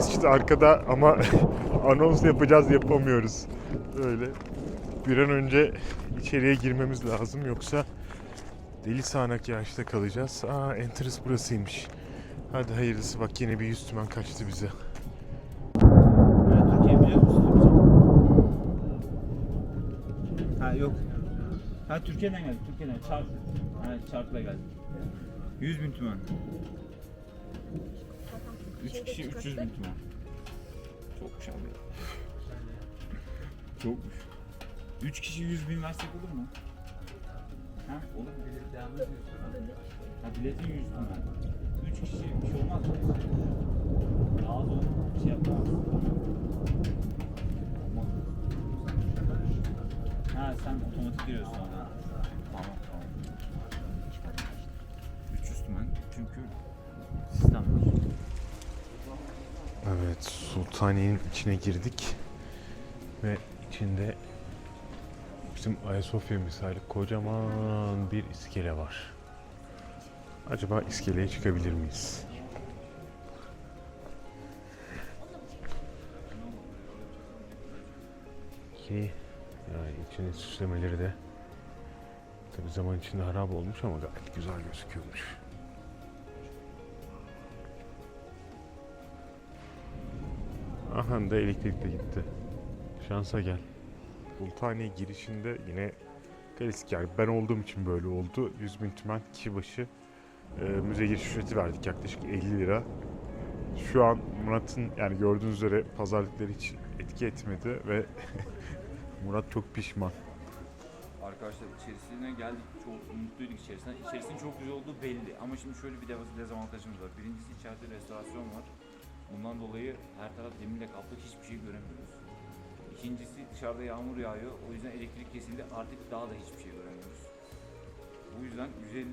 Gökmesçit arkada ama anons yapacağız yapamıyoruz. Öyle. Bir an önce içeriye girmemiz lazım yoksa deli sağanak yağışta kalacağız. Aa enteres burasıymış. Hadi hayırlısı bak yine bir yüz tümen kaçtı bize. Ha yok. Ha Türkiye'den geldi. Türkiye'den. Çark. Ha çarkla geldi. 100 bin tümen. 3 kişi 300 bin tümen. Çokmuş abi. Çokmuş. 3 kişi 100 bin versek olur mu? Ha olur mu? Bilet devam ediyorsun. Ha biletin 100 tümen. 3 kişi bir şey olmaz mı? Daha olur. Bir şey yapmaz. Ha sen otomatik giriyorsun ona. Tamam tamam. 300 tümen çünkü sistem var. Evet Sultaniye'nin içine girdik. Ve içinde bizim Ayasofya misali kocaman bir iskele var. Acaba iskeleye çıkabilir miyiz? Ki yani içinin süslemeleri de tabi zaman içinde harap olmuş ama gayet güzel gözüküyormuş. Aha da elektrik de gitti. Şansa gel. Sultaniye girişinde yine klasik yani ben olduğum için böyle oldu. 100 bin tümen kişi başı e, müze giriş ücreti verdik yaklaşık 50 lira. Şu an Murat'ın yani gördüğünüz üzere pazarlıkları hiç etki etmedi ve Murat çok pişman. Arkadaşlar içerisine geldik çok mutluyduk içerisinde. İçerisinin çok güzel olduğu belli ama şimdi şöyle bir dez- dezavantajımız var. Birincisi içeride restorasyon var. Bundan dolayı her taraf demirle kaplı hiçbir şey göremiyoruz. İkincisi dışarıda yağmur yağıyor. O yüzden elektrik kesildi. Artık daha da hiçbir şey göremiyoruz. Bu yüzden 150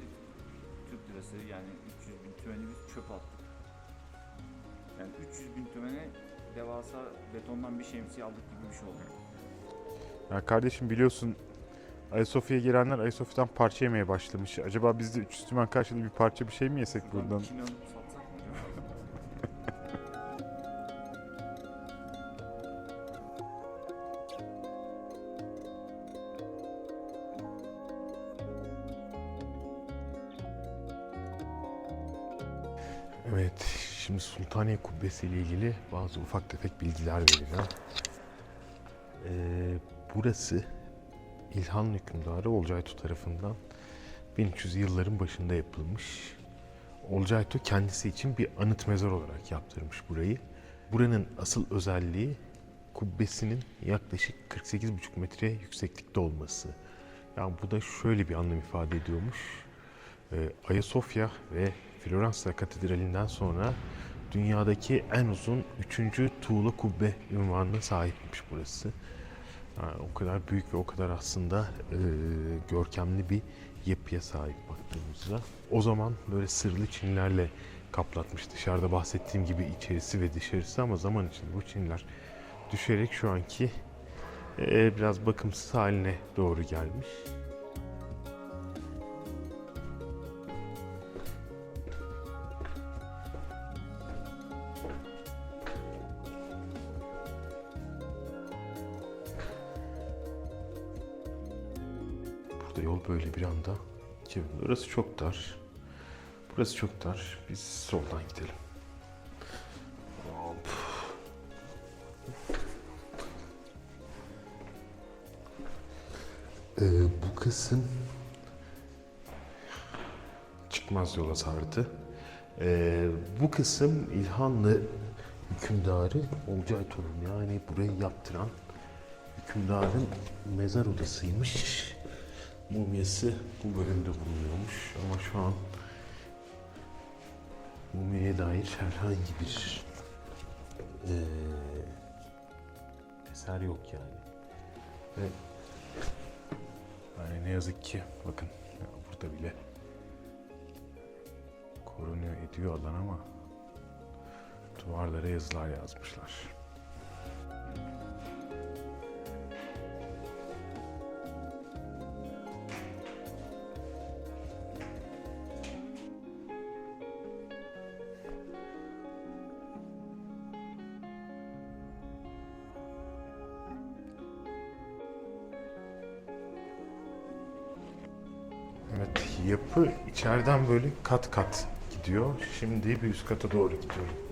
Türk lirası yani 300 bin tümeni biz çöp attık. Yani 300 bin tümene devasa betondan bir şemsiye aldık gibi bir şey oldu. Ya kardeşim biliyorsun Ayasofya'ya girenler Ayasofya'dan parça yemeye başlamış. Acaba biz de 300 tümen karşılığı bir parça bir şey mi yesek Buradan Sultaniye Kubbesi ile ilgili bazı ufak tefek bilgiler vereceğim. Ee, burası İlhan hükümdarı Olcaytu tarafından 1300 yılların başında yapılmış. Olcaytu kendisi için bir anıt mezar olarak yaptırmış burayı. Buranın asıl özelliği kubbesinin yaklaşık 48,5 metre yükseklikte olması. Yani bu da şöyle bir anlam ifade ediyormuş. Ee, Ayasofya ve Floransa Katedrali'nden sonra dünyadaki en uzun 3. tuğla kubbe ünvanına sahipmiş burası. Yani o kadar büyük ve o kadar aslında e, görkemli bir yapıya sahip baktığımızda. O zaman böyle sırlı çinilerle kaplatmış dışarıda bahsettiğim gibi içerisi ve dışarısı ama zaman içinde bu çiniler düşerek şu anki e, biraz bakımsız haline doğru gelmiş. Böyle bir anda. çeviriyor. Burası çok dar. Burası çok dar. Biz soldan gidelim. Ee, bu kısım çıkmaz yola sardı. Ee, bu kısım İlhanlı hükümdarı Olcayto'nun yani burayı yaptıran hükümdarın mezar odasıymış. Mumyası bu bölümde bulunuyormuş ama şu an mumyaya dair herhangi bir eee, eser yok yani. Ve yani ne yazık ki bakın ya burada bile korunuyor ediyor alan ama duvarlara yazılar yazmışlar. Yapı içeriden böyle kat kat gidiyor. Şimdi bir üst kata doğru gidiyorum.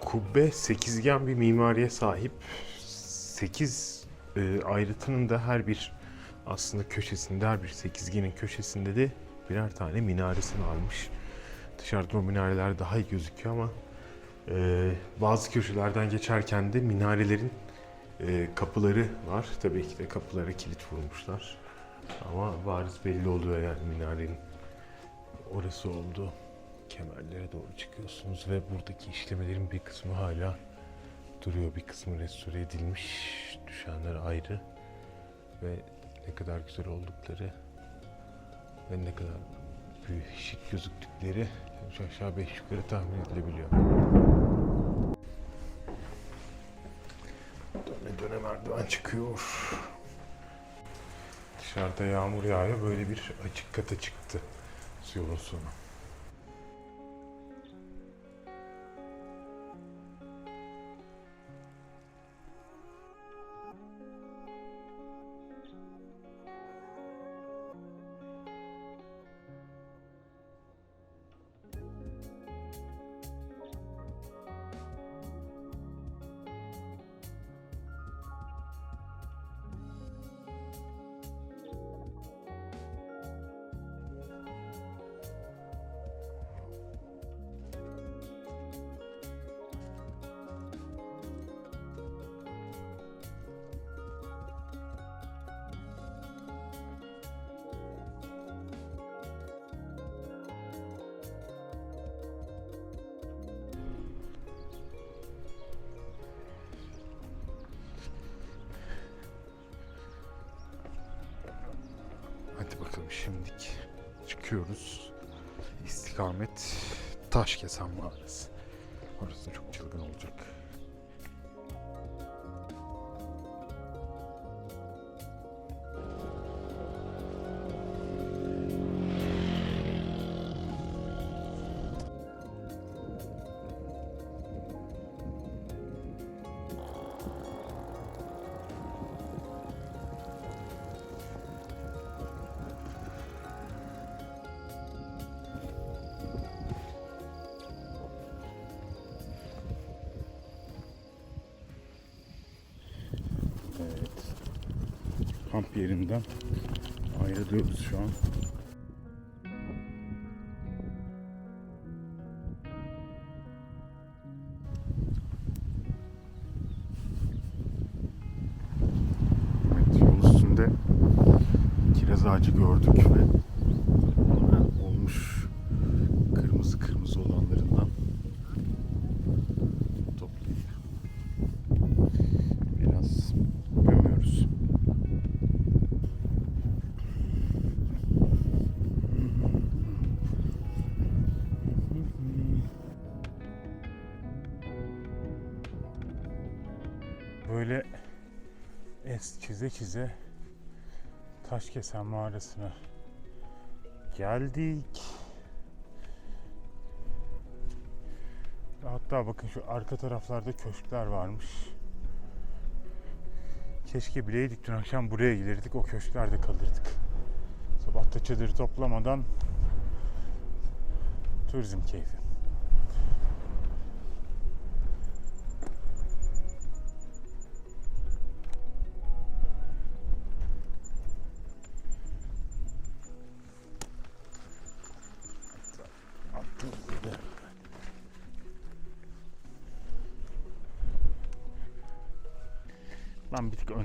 Kubbe sekizgen bir mimariye sahip. Sekiz e, ayrıtının da her bir aslında köşesinde, her bir sekizgenin köşesinde de birer tane minaresini almış. Dışarıdan o minareler daha iyi gözüküyor ama e, bazı köşelerden geçerken de minarelerin e, kapıları var. Tabii ki de kapılara kilit vurmuşlar. Ama bariz belli oluyor yani minarenin orası oldu. Kemerlere doğru çıkıyorsunuz ve buradaki işlemelerin bir kısmı hala duruyor. Bir kısmı restore edilmiş. Düşenler ayrı. Ve ne kadar güzel oldukları ve ne kadar büyük şık gözüktükleri aşağı beş yukarı tahmin edilebiliyor. Döne döne merdiven çıkıyor. Dışarıda yağmur yağıyor. Böyle bir açık kata çıktı yolun sonu. Bakalım şimdilik çıkıyoruz. İstikamet Taşkesen Mağarası. Orası da çok çılgın olacak. Şu an. Evet, yol üstünde kiraz ağacı gördük çize Taşkesen mağarasına geldik. Hatta bakın şu arka taraflarda köşkler varmış. Keşke bileydik dün akşam buraya gelirdik o köşklerde kalırdık. Sabah da çadır toplamadan turizm keyfi.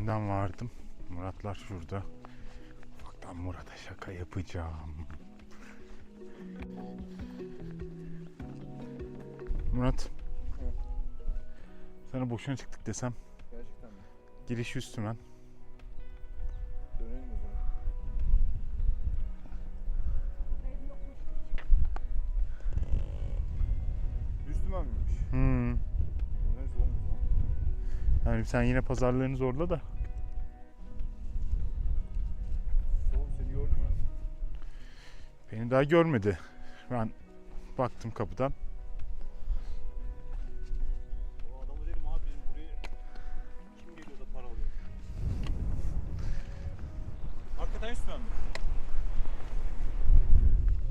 Önden vardım. Muratlar şurada. Ufaktan Murat'a şaka yapacağım. Murat. Sana boşuna çıktık desem. Gerçekten mi? Giriş üstümen. Dönelim o zaman. Üstüme miymiş? Hmm. Yani sen yine pazarlarını zorla da. Kim geliyor da para alıyor. Hakikaten üstünden mi?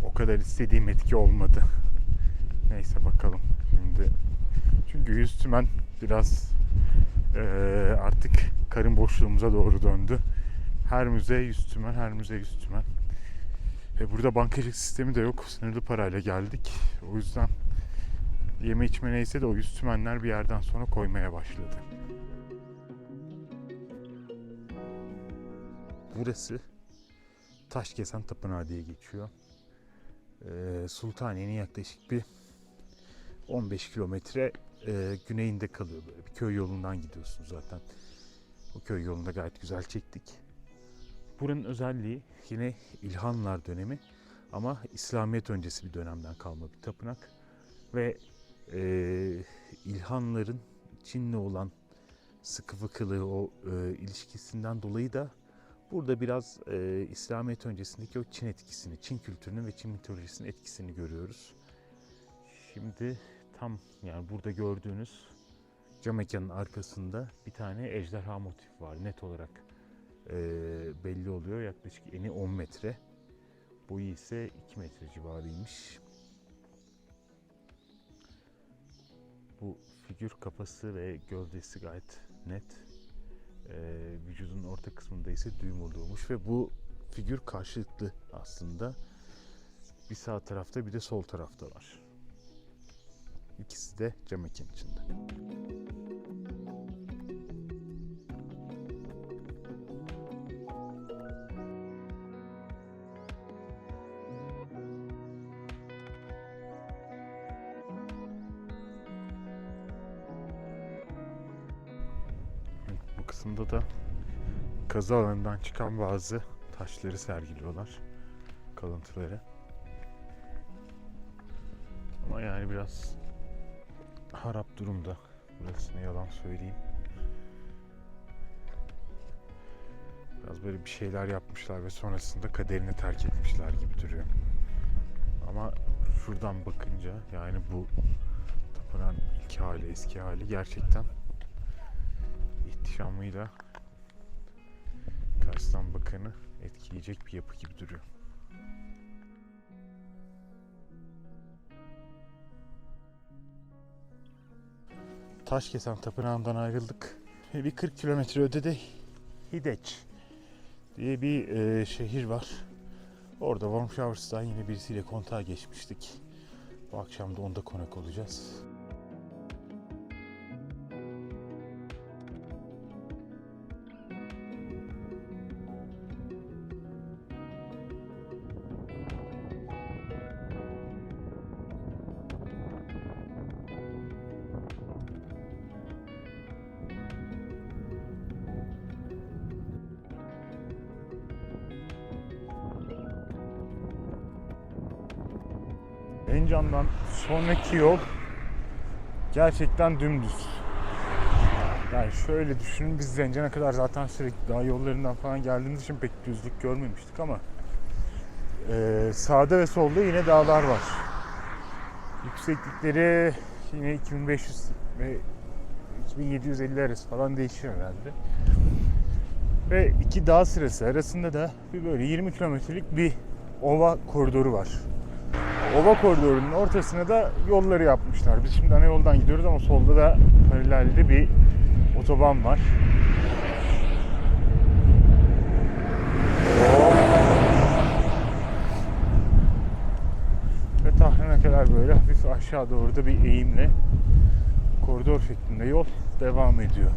O kadar istediğim etki olmadı. Neyse bakalım şimdi. Çünkü yüz tümen biraz eee, artık karın boşluğumuza doğru döndü. Her müze yüz tümen, her müze yüz tümen. E burada bankacılık sistemi de yok. Sınırlı parayla geldik. O yüzden yeme içme neyse de o yüz tümenler bir yerden sonra koymaya başladı. Burası Taşkesen Tapınağı diye geçiyor. Ee, Sultaniye'nin yaklaşık bir 15 kilometre e, güneyinde kalıyor böyle bir köy yolundan gidiyorsunuz zaten. O köy yolunda gayet güzel çektik. Buranın özelliği yine İlhanlar dönemi ama İslamiyet öncesi bir dönemden kalma bir tapınak ve e, İlhanların Çin'le olan sıkı fıkılı o e, ilişkisinden dolayı da Burada biraz e, İslamiyet öncesindeki o Çin etkisini, Çin kültürünün ve Çin mitolojisinin etkisini görüyoruz. Şimdi tam yani burada gördüğünüz cam mekanın arkasında bir tane ejderha motifi var. Net olarak e, belli oluyor. Yaklaşık eni 10 metre. Boyu ise 2 metre civarıymış. Bu figür kafası ve gövdesi gayet net e, vücudun orta kısmında ise düğüm oluyormuş ve bu figür karşılıklı aslında. Bir sağ tarafta bir de sol tarafta var. İkisi de cam içinde. Kısımda da kazı alanından çıkan bazı taşları sergiliyorlar. Kalıntıları. Ama yani biraz harap durumda. Burası ne yalan söyleyeyim. Biraz böyle bir şeyler yapmışlar ve sonrasında kaderini terk etmişler gibi duruyor. Ama şuradan bakınca yani bu tapınağın ilk hali, eski hali gerçekten ihtişamıyla karşıdan bakanı etkileyecek bir yapı gibi duruyor. Taşkesen Tapınağı'ndan ayrıldık. Ve bir 40 kilometre ötede Hideç diye bir e, şehir var. Orada Warm Showers'tan yine birisiyle kontağa geçmiştik. Bu akşam da onda konak olacağız. Encan'dan sonraki yol gerçekten dümdüz. Yani şöyle düşünün biz Zencan'a kadar zaten sürekli dağ yollarından falan geldiğimiz için pek düzlük görmemiştik ama eee, sağda ve solda yine dağlar var. Yükseklikleri yine 2500 ve 2750 arası falan değişiyor herhalde. Ve iki dağ sırası arasında da bir böyle 20 kilometrelik bir ova koridoru var. Ova koridorunun ortasına da yolları yapmışlar. Biz şimdi ana yoldan gidiyoruz ama solda da paralelde bir otoban var. Ve Tahran'a kadar böyle hafif aşağı doğru da bir eğimle koridor şeklinde yol devam ediyor.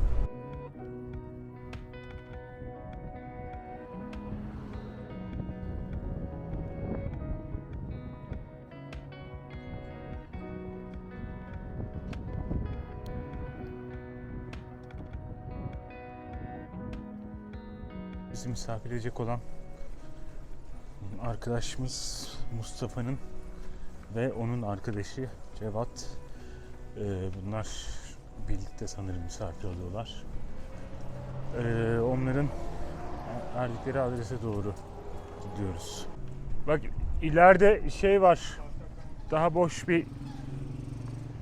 Misafir edecek olan arkadaşımız Mustafa'nın ve onun arkadaşı Cevat. Ee, bunlar birlikte sanırım misafir oluyorlar. Ee, onların verdikleri adrese doğru gidiyoruz. Bak ileride şey var. Daha boş bir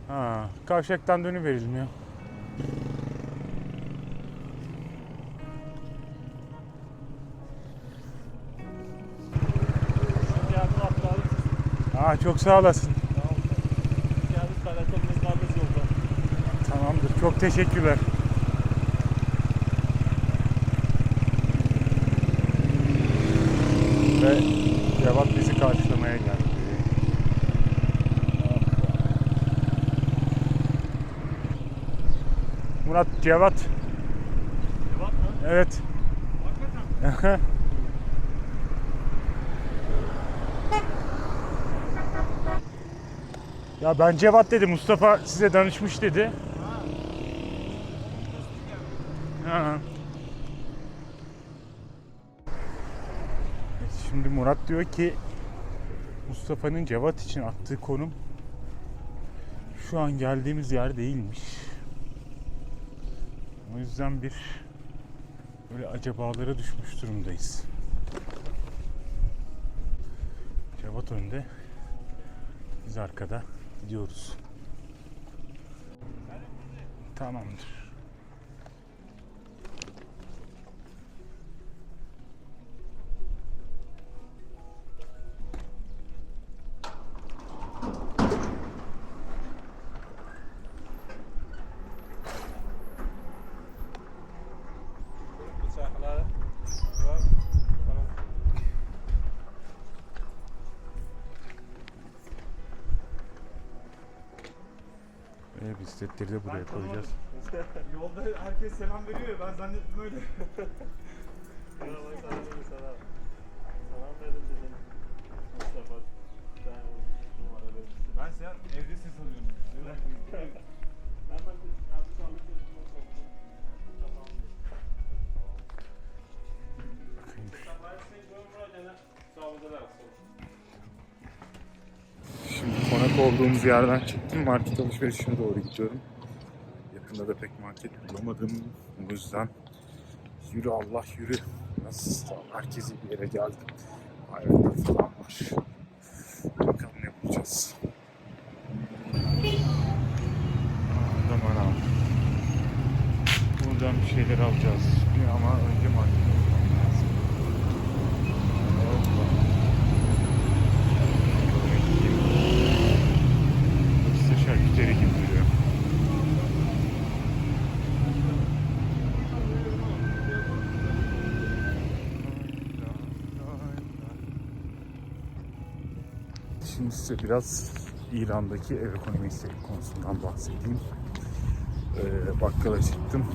ha, kavşaktan dönüverilmiyor. Aa çok sağ olasın. Tamamdır. Çok teşekkürler. Ve Cevat bizi karşılamaya geldi. Murat Cevat. Cevat mı? Evet. Hakikaten. ya ben Cevat dedi. Mustafa size danışmış dedi. Ha. Şimdi Murat diyor ki Mustafa'nın Cevat için attığı konum şu an geldiğimiz yer değilmiş. O yüzden bir böyle acabalara düşmüş durumdayız. Cevat önde, biz arkada gidiyoruz. Tamamdır. De buraya koyacağız. Yolda herkes selam veriyor ya ben zannettim öyle. Merhaba sana dedim sana. Selam verdim dedim. Mustafa. Ben. Ben sen evdesin sanıyorum. Olduğumuz yerden çıktım. Market alışverişine doğru gidiyorum. Yakında da pek market bulamadım. O yüzden yürü Allah yürü. Nasıl merkezi bir yere geldim. Ayaklar falan var. Bakalım ne bulacağız. Aman. Buradan bir şeyler alacağız. Ama önce market bulmam lazım. Hoppa. Burası şarküteri gibi duruyor. Şimdi size biraz İran'daki ev ekonomisi konusundan bahsedeyim. Ee, bakkala çıktım.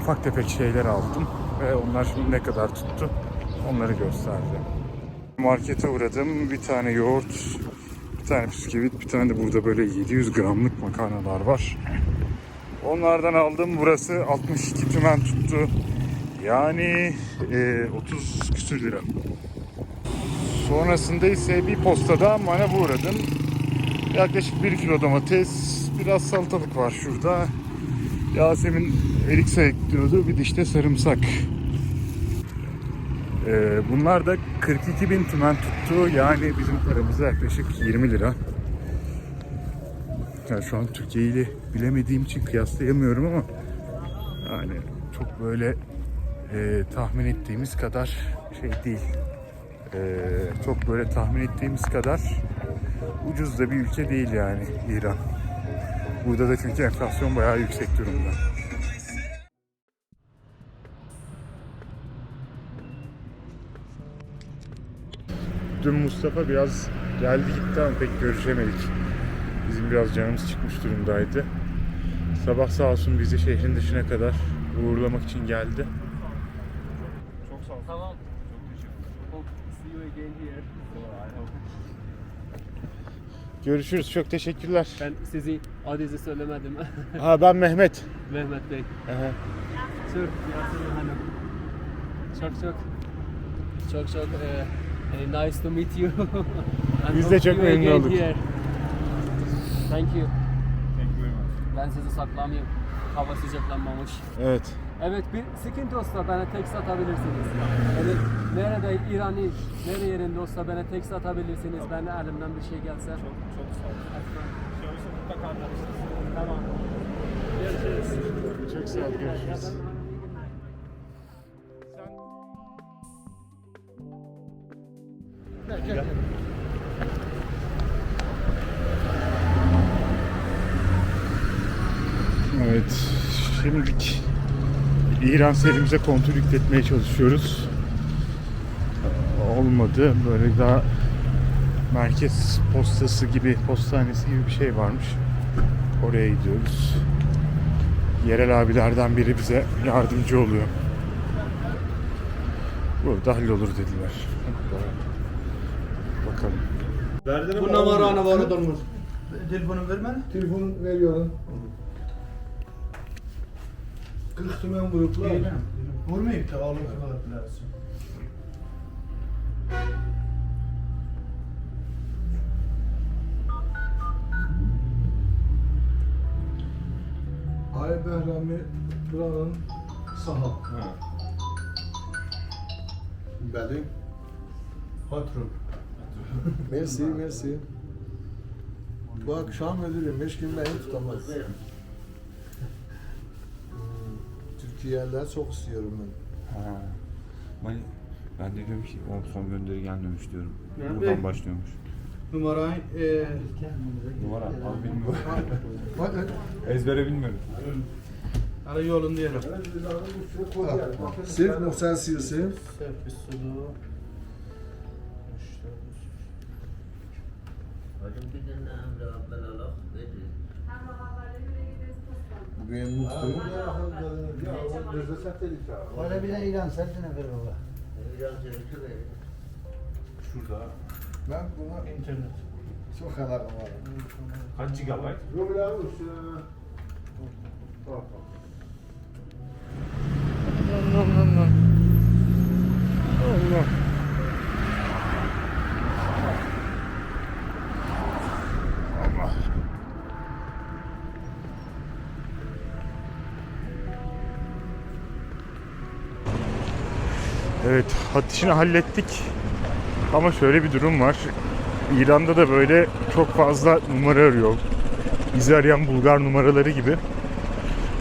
Ufak tefek şeyler aldım ve onlar şimdi ne kadar tuttu onları göstereceğim. Markete uğradım. Bir tane yoğurt, bir tane bisküvit, bir tane de burada böyle 700 gramlık makarnalar var. Onlardan aldım. Burası 62 tümen tuttu. Yani e, 30 küsür lira. Sonrasında ise bir postada manava uğradım. Yaklaşık 1 kilo domates, biraz salatalık var şurada. Yasemin erik ekliyordu, bir de işte sarımsak. Ee, bunlar da 42 bin tümen tuttu. Yani bizim paramıza yaklaşık 20 lira. Yani şu an Türkiye ile bilemediğim için kıyaslayamıyorum ama yani çok böyle e, tahmin ettiğimiz kadar şey değil. E, çok böyle tahmin ettiğimiz kadar ucuz da bir ülke değil yani İran. Burada da çünkü enflasyon bayağı yüksek durumda. Dün Mustafa biraz geldi gitti ama pek görüşemedik. Bizim biraz canımız çıkmış durumdaydı. Sabah sağ olsun bizi şehrin dışına kadar uğurlamak için geldi. Çok sağ ol. Tamam. Çok teşekkür ederim. Hope to see you again here. Görüşürüz. Çok teşekkürler. Ben sizi adresi söylemedim. Ha ben Mehmet. Mehmet Bey. Aha. Türk Yasemin Hanım. Çok çok çok çok eh, eh, nice to meet you. Biz de çok memnun olduk. here. Thank you. Thank you very much. Ben sizi saklamayayım. Hava sıcaklanmamış. Evet. Evet bir sıkıntı olsa bana text atabilirsiniz. Yani nerede İran'ı nere yerinde olsa bana text atabilirsiniz. Ben elimden bir şey gelse. Çok çok sağ ol. Görüşürüz mutlaka tanışırız. Tamam. Görüşürüz. Çok sağ ol. Görüşürüz. Evet, şimdilik İran serimize kontrol yükletmeye çalışıyoruz. Olmadı. Böyle daha merkez postası gibi, postanesi gibi bir şey varmış. Oraya gidiyoruz. Yerel abilerden biri bize yardımcı oluyor. Burada hallolur dediler. Bakalım. Verdiler Bu numaranı var durmuş. Telefonu verme. Telefon veriyorum. 40 tümen gruplar. Vurmayıp da ağırlık alabilirsin. Ay Behrami buranın saha. Benim. Patron. Merci, merci. Bu akşam müdürüm, hiç kim beni tutamaz. Türkiye'liler çok istiyorum ben. Ha. Ben, ben de diyorum ki o son gönderi gelmemiş diyorum. Nerede? Buradan başlıyormuş. Numarayı e, Numara al bilmiyorum. Bak, Ezbere bilmiyorum. ara yolun diyelim. Sırf Muhsen Sirsi. Sulu. Bugün mutluyum. Öyle bir de İran sendine ver baba. Şurada. Ben buna İnternet. çok alakam var. Kaç GB? Allah. Allah. Evet, hat işini hallettik. Ama şöyle bir durum var. İran'da da böyle çok fazla numara arıyor. Bizi arayan Bulgar numaraları gibi.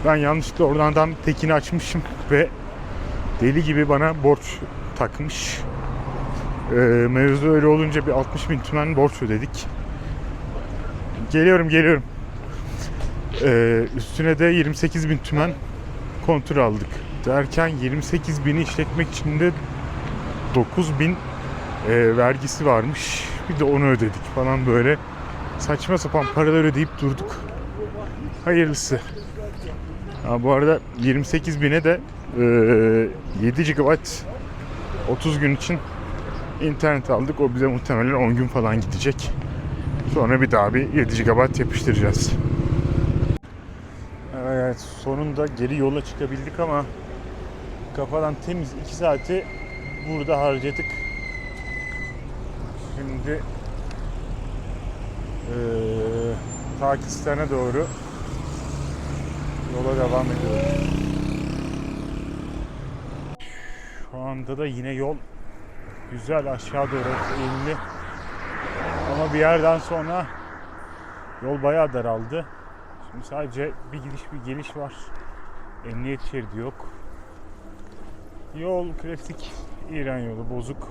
Ben yanlışlıkla oradan adam tekini açmışım ve deli gibi bana borç takmış. Ee, mevzu öyle olunca bir 60 bin tümen borç ödedik. Geliyorum geliyorum. Ee, üstüne de 28 bin tümen kontür aldık. Derken 28 bini işletmek için de 9 bin e, vergisi varmış. Bir de onu ödedik falan böyle. Saçma sapan paralar ödeyip durduk. Hayırlısı. Ha, bu arada 28 bine de e, 7 GB 30 gün için internet aldık. O bize muhtemelen 10 gün falan gidecek. Sonra bir daha bir 7 GB yapıştıracağız. Evet sonunda geri yola çıkabildik ama kafadan temiz 2 saati burada harcadık. Şimdi eee Pakistan'a doğru yola devam ediyoruz. Şu anda da yine yol güzel aşağı doğru eğimli. Ama bir yerden sonra yol bayağı daraldı. Şimdi sadece bir gidiş bir geliş var. Emniyet şeridi yok. Yol klasik İran yolu bozuk.